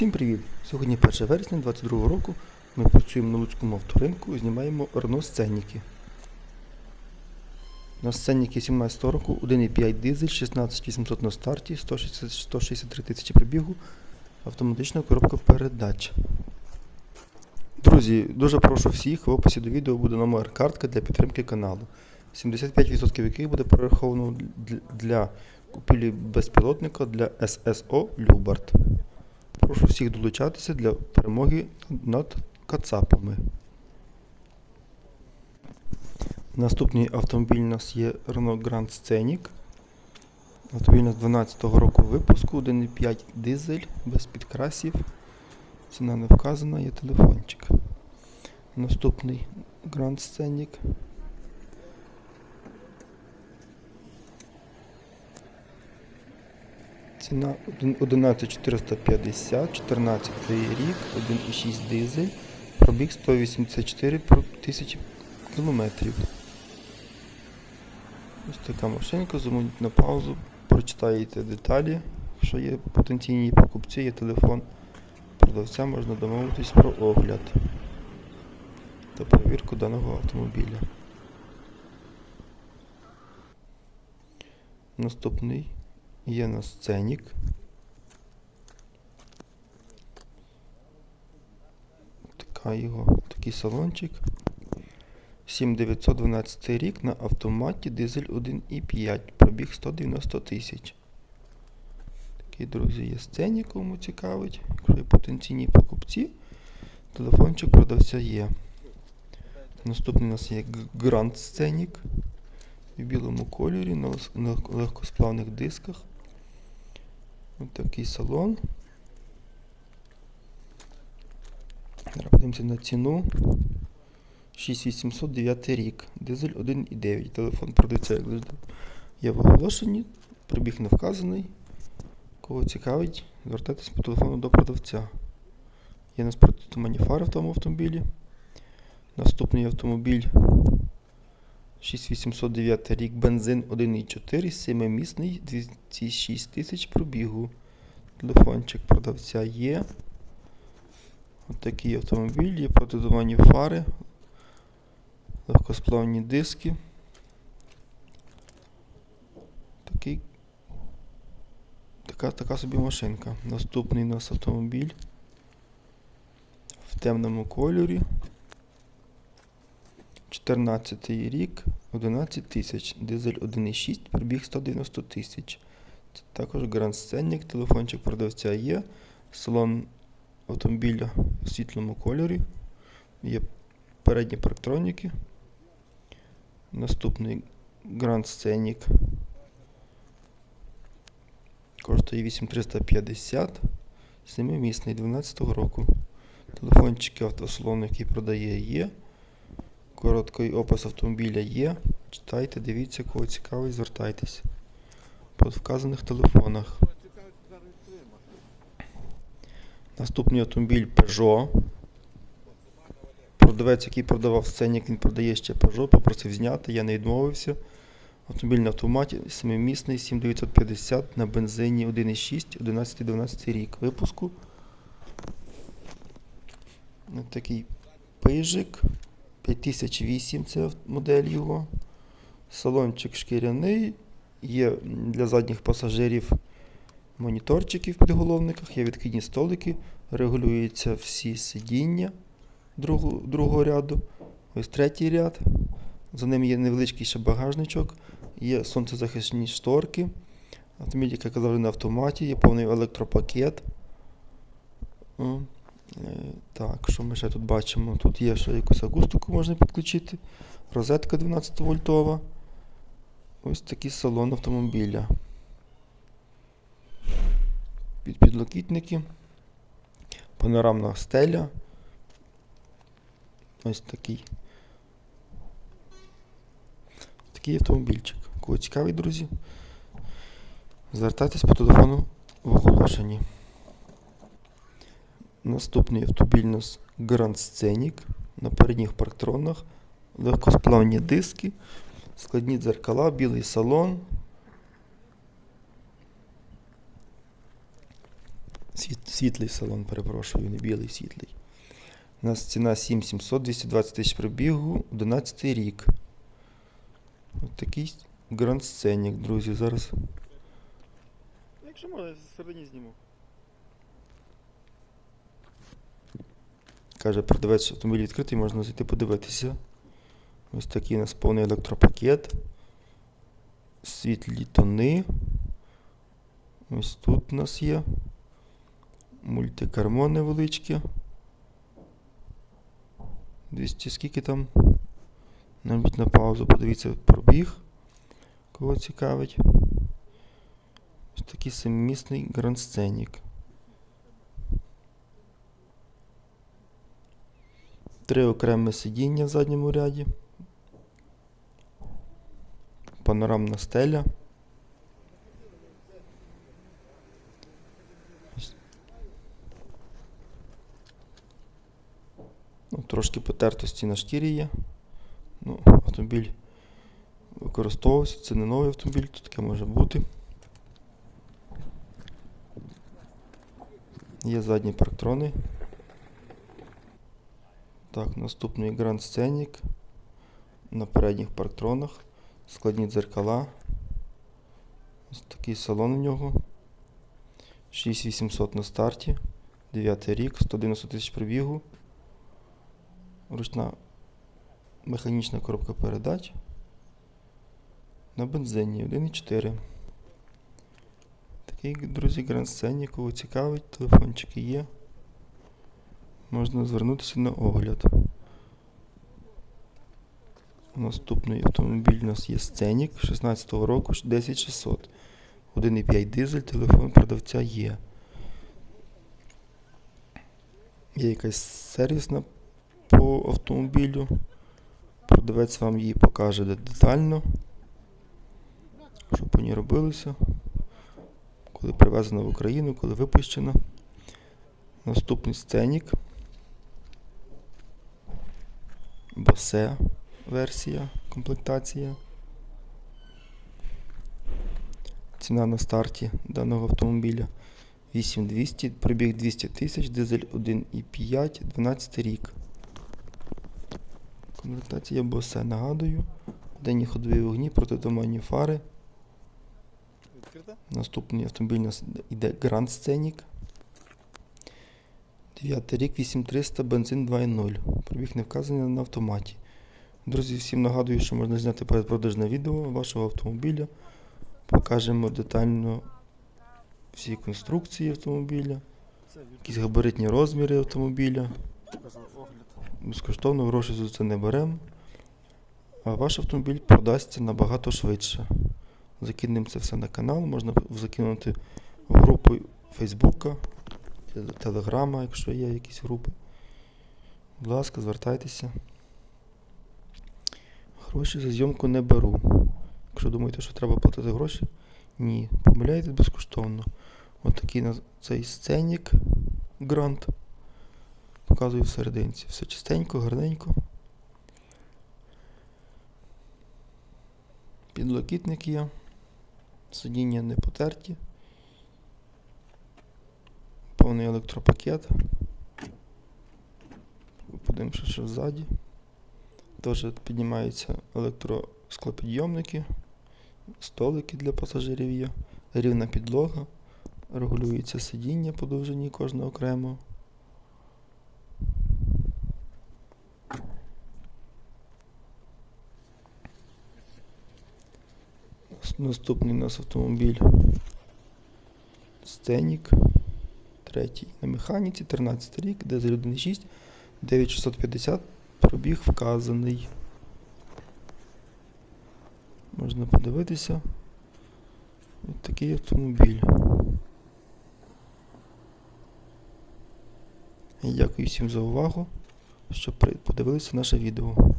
Усім привіт! Сьогодні 1 вересня 2022 року. Ми працюємо на Луцькому авторинку і знімаємо Renault сценники. На сценники 17 року 1,5 дизель, 16800 на старті, 163 тисячі пробігу, автоматична коробка передач. Друзі, дуже прошу всіх, в описі до відео буде номер картки для підтримки каналу. 75% яких буде перераховано для купівлі безпілотника для ССО Любард. Прошу всіх долучатися для перемоги над кацапами. Наступний автомобіль у нас є Renault Grand Scenic. Автомобіль у нас 12 року випуску, 1,5 дизель без підкрасів. Ціна не вказана, є телефончик. Наступний Grand Scenic. Ціна 11450, 14 рік, 1,6 дизель, пробіг 184 про- тисячі кілометрів. Ось така машинка, замовіть на паузу, прочитаєте деталі, що є потенційні покупці, є телефон продавця, можна домовитись про огляд та перевірку даного автомобіля. Наступний є на сценік. Така його, такий салончик. 7912 рік на автоматі дизель 1,5, пробіг 190 тисяч. Такий, друзі, є сценік, кому цікавить. Якщо є потенційні покупці, телефончик продавця є. Наступний у нас є Grand Scenic в білому кольорі на легкосплавних дисках. Ось такий салон. Зараз подивимося на ціну. 6809 рік. Дизель 1,9. Телефон продавця, як завжди. Є в оголошенні. Пробіг не вказаний. Кого цікавить, звертайтесь по телефону до продавця. Є у нас протитуманні фари в тому автомобілі. Наступний автомобіль 6809 рік, бензин 1,4, 7-місний, 206 тисяч пробігу. Телефончик продавця є. Ось такий автомобіль, є протитуманні фари, легкосплавні диски. Такий, така, така собі машинка. Наступний у нас автомобіль в темному кольорі. 14 рік, 11 тисяч, дизель 1,6, пробіг 190 тисяч. Це також Grand Scenic, телефончик продавця є. Салон автомобіля в світлому кольорі. Є передні парктроніки. Наступний Scenic коштує 8350, 7-місний 12 року. Телефончики автосалону, який продає, є. Короткий опис автомобіля є. Читайте, дивіться, кого цікавить, звертайтесь. По вказаних телефонах. Наступний автомобіль Peugeot. Продавець, який продавав сценік, він продає ще Peugeot, попросив зняти, я не відмовився. Автомобіль на автоматі 7-місний 7950 на бензині 1,6, 11-12 рік випуску. Такий пижик. 5008 це модель його. Салончик шкіряний. Є для задніх пасажирів моніторчики в підголовниках, є відкидні столики, регулюються всі сидіння другу, другого ряду. Ось третій ряд. За ним є невеличкий ще багажничок, є сонцезахисні шторки. Автомобіль, як я казав, на автоматі, є повний електропакет. Е, Так, що ми ще тут бачимо? Тут є ще якусь акустику можна підключити. Розетка 12 вольтова. Ось такий салон автомобіля. Під підлокітники. Панорамна стеля. Ось такий. Такий автомобільчик. Кого цікавий, друзі? Звертайтесь по телефону в оголошенні. Наступний нас Grand Scenic на передніх парктронах, легкосплавні диски, складні дзеркала, білий салон. Світ, світлий салон, перепрошую, не білий, світлий. У нас ціна 7700, 220 тисяч пробігу, 11 рік. Ось такий гранд сценік, друзі. Зараз Якщо можна, всередині зніму. Каже продавець, автомобіль відкритий, можна зайти подивитися. Ось такий у нас повний електропакет. Світлі тони. Ось тут у нас є. Мультикармо невеличке. 200 скільки там? Навіть на паузу подивіться пробіг. Кого цікавить. Ось такий семимісний гранд-сценік. Три окремі сидіння в задньому ряді. Панорамна стеля. Ну, трошки потертості на шкірі є. Ну, автомобіль використовувався. Це не новий автомобіль, тут таке може бути. Є задні парктрони. Так, наступний Grand Scenic на передніх парктронах, складні дзеркала. Ось такий салон у нього. 6800 на старті, 9 рік, 190 тисяч пробігу. Ручна механічна коробка передач. На бензині 1,4. Такий, друзі, Grand Scenic, кого цікавить, телефончики є можна звернутися на огляд. Наступний автомобіль у нас є Сценік 16-го року 10600. 1,5 дизель, телефон продавця є. Є якась сервісна по автомобілю. Продавець вам її покаже детально. Що по ній робилося. Коли привезена в Україну, коли випущена. Наступний сценік. Босе версія, комплектація. Ціна на старті даного автомобіля 8200, пробіг 200 тисяч, дизель 1,5, 12 рік. Комплектація Босе, нагадую. Денні ходові вогні, протитуманні фари. Наступний автомобіль у нас йде Grand Scenic. 9 рік, 8300, бензин 2.0. Пробіг не вказаний на автоматі. Друзі, всім нагадую, що можна зняти передпродажне відео вашого автомобіля. Покажемо детально всі конструкції автомобіля, якісь габаритні розміри автомобіля. Безкоштовно гроші за це не беремо. А ваш автомобіль продасться набагато швидше. Закинемо це все на канал, можна закинути в групу Фейсбука, Телеграма, якщо є якісь групи. Будь ласка, звертайтеся. Гроші за зйомку не беру. Якщо думаєте, що треба платити гроші, ні. Помиляєтесь безкоштовно. От такий на цей сценік грант. Показую всерединці. Все чистенько, гарненько. Підлокітник є. Сидіння не потерті. Повний електропакет. Подивимося, що ззаді. Теж піднімаються електросклопідйомники, столики для пасажирів є, рівна підлога, регулюється сидіння по довжині кожного окремо. Наступний у нас автомобіль Сценік. Третій на механіці, 13 рік, дизель 1.6, 9650, пробіг вказаний. Можна подивитися. Ось такий автомобіль. Дякую всім за увагу, що подивилися наше відео.